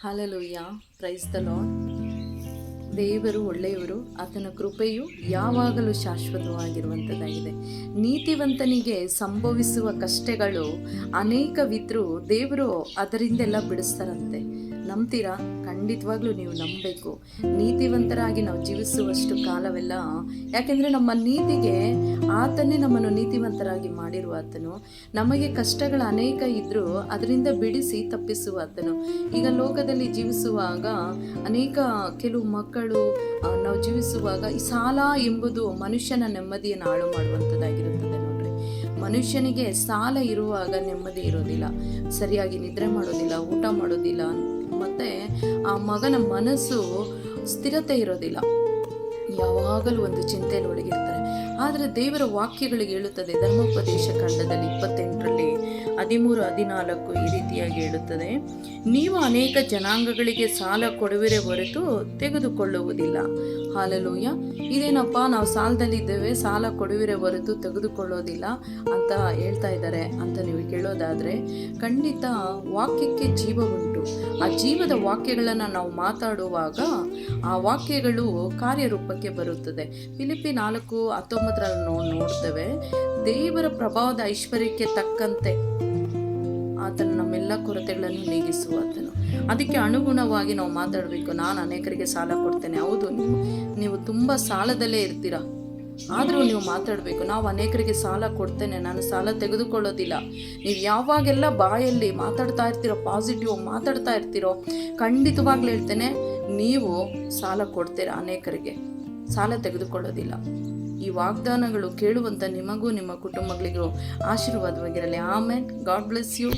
Hallelujah praise the Lad ದೇವರು ಒಳ್ಳೆಯವರು, ಆತನ ಕೃಪೆಯು ಯಾವಾಗಲೂ ಶಾಶ್ವತವಾಗಿರುವಂಥದ್ದಾಗಿದೆ. ನೀತಿವಂತನಿಗೆ ಸಂಭವಿಸುವ ಕಷ್ಟಗಳು ಅನೇಕವಿದ್ರೂ ದೇವರು ಅದರಿಂದೆಲ್ಲ ಬಿಡಿಸ್ತಾರಂತೆ. ನಂಬ್ತೀರಾ? ಖಂಡಿತವಾಗ್ಲೂ ನೀವು ನಂಬಬೇಕು. ನೀತಿವಂತರಾಗಿ ನಾವು ಜೀವಿಸುವಷ್ಟು ಕಾಲವೆಲ್ಲ, ಯಾಕೆಂದರೆ ನಮ್ಮ ನೀತಿಗೆ ಆತನೇ ನಮ್ಮನ್ನು ನೀತಿವಂತರಾಗಿ ಮಾಡಿರುವ ಆತನು ನಮಗೆ ಕಷ್ಟಗಳು ಅನೇಕ ಇದ್ದರೂ ಅದರಿಂದ ಬಿಡಿಸಿ ತಪ್ಪಿಸುವ ಆತನು ಈಗ ಲೋಕದಲ್ಲಿ ಜೀವಿಸುವಾಗ ಅನೇಕ ಕೆಲವು ಮಕ್ಕಳು ನಾವು ಜೀವಿಸುವಾಗ ಈ ಸಾಲ ಎಂಬುದು ಮನುಷ್ಯನ ನೆಮ್ಮದಿಯನ್ನು ಹಾಳು ಮಾಡುವಂಥದ್ದಾಗಿರುತ್ತದೆ ನೋಡ್ರಿ. ಮನುಷ್ಯನಿಗೆ ಸಾಲ ಇರುವಾಗ ನೆಮ್ಮದಿ ಇರೋದಿಲ್ಲ. ಸರಿಯಾಗಿ ನಿದ್ರೆ ಮಾಡೋದಿಲ್ಲ, ಊಟ ಮಾಡೋದಿಲ್ಲ ಮತ್ತು ಆ ಮಗನ ಮನಸ್ಸು ಸ್ಥಿರತೆ ಇರೋದಿಲ್ಲ. ಯಾವಾಗಲೂ ಒಂದು ಚಿಂತೆಯಲ್ಲಿ ಒಳಗಿರ್ತಾರೆ. ಆದರೆ ದೇವರ ವಾಕ್ಯಗಳಿಗೆ ಹೇಳುತ್ತದೆ, ಧರ್ಮೋಪದೇಶ ಖಂಡದಲ್ಲಿ ಇಪ್ಪತ್ತೆಂಟರಲ್ಲಿ ಹದಿಮೂರು, ಹದಿನಾಲ್ಕು ಈ ರೀತಿಯಾಗಿ ಹೇಳುತ್ತದೆ, ನೀವು ಅನೇಕ ಜನಾಂಗಗಳಿಗೆ ಸಾಲ ಕೊಡುವರೆ ಹೊರತು ತೆಗೆದುಕೊಳ್ಳುವುದಿಲ್ಲ. ಹಾಲಲೂಯ ಇದೇನಪ್ಪ, ನಾವು ಸಾಲದಲ್ಲಿದ್ದೇವೆ, ಸಾಲ ಕೊಡುವರೆ ಹೊರತು ತೆಗೆದುಕೊಳ್ಳೋದಿಲ್ಲ ಅಂತ ಹೇಳ್ತಾ ಇದ್ದಾರೆ ಅಂತ ನೀವು ಕೇಳೋದಾದರೆ ಖಂಡಿತ ವಾಕ್ಯಕ್ಕೆ ಜೀವ ಉಂಟು. ಆ ಜೀವದ ವಾಕ್ಯಗಳನ್ನು ನಾವು ಮಾತಾಡುವಾಗ ಆ ವಾಕ್ಯಗಳು ಕಾರ್ಯರೂಪಕ್ಕೆ ಬರುತ್ತದೆ. ಫಿಲಿಪಿ ನಾಲ್ಕು ಹತ್ತೊಂಬತ್ತರಲ್ಲಿ ನಾವು ನೋಡ್ತೇವೆ. ದೇವರ ಪ್ರಭಾವದ ಐಶ್ವರ್ಯಕ್ಕೆ ತಕ್ಕಂತೆ ಆತನು ನಮ್ಮೆಲ್ಲ ಕೊರತೆಗಳನ್ನು ನೀಗಿಸುವ ಆತನು ಅದಕ್ಕೆ ಅನುಗುಣವಾಗಿ ನಾವು ಮಾತಾಡಬೇಕು. ನಾನು ಅನೇಕರಿಗೆ ಸಾಲ ಕೊಡ್ತೇನೆ. ಹೌದು, ನೀವು ನೀವು ತುಂಬ ಸಾಲದಲ್ಲೇ ಇರ್ತೀರಾ. ಆದರೂ ನೀವು ಮಾತಾಡಬೇಕು, ನಾವು ಅನೇಕರಿಗೆ ಸಾಲ ಕೊಡ್ತೇನೆ, ನಾನು ಸಾಲ ತೆಗೆದುಕೊಳ್ಳೋದಿಲ್ಲ. ನೀವು ಯಾವಾಗೆಲ್ಲ ಬಾಯಲ್ಲಿ ಮಾತಾಡ್ತಾ ಇರ್ತೀರೋ ಪಾಸಿಟಿವ್ ಮಾತಾಡ್ತಾ ಇರ್ತೀರೋ, ಖಂಡಿತವಾಗ್ಲೂ ಹೇಳ್ತೇನೆ, ನೀವು ಸಾಲ ಕೊಡ್ತೀರ ಅನೇಕರಿಗೆ. ಸಾಲ ತೆಗೆದುಕೊಳ್ಳೋದಿಲ್ಲ. ಈ ವಾಗ್ದಾನಗಳು ಕೇಳುವಂಥ ನಿಮಗೂ ನಿಮ್ಮ ಕುಟುಂಬಗಳಿಗೂ ಆಶೀರ್ವಾದವಾಗಿರಲಿ. ಆಮೇಲೆ ಗಾಡ್ ಬ್ಲೆಸ್ ಯು.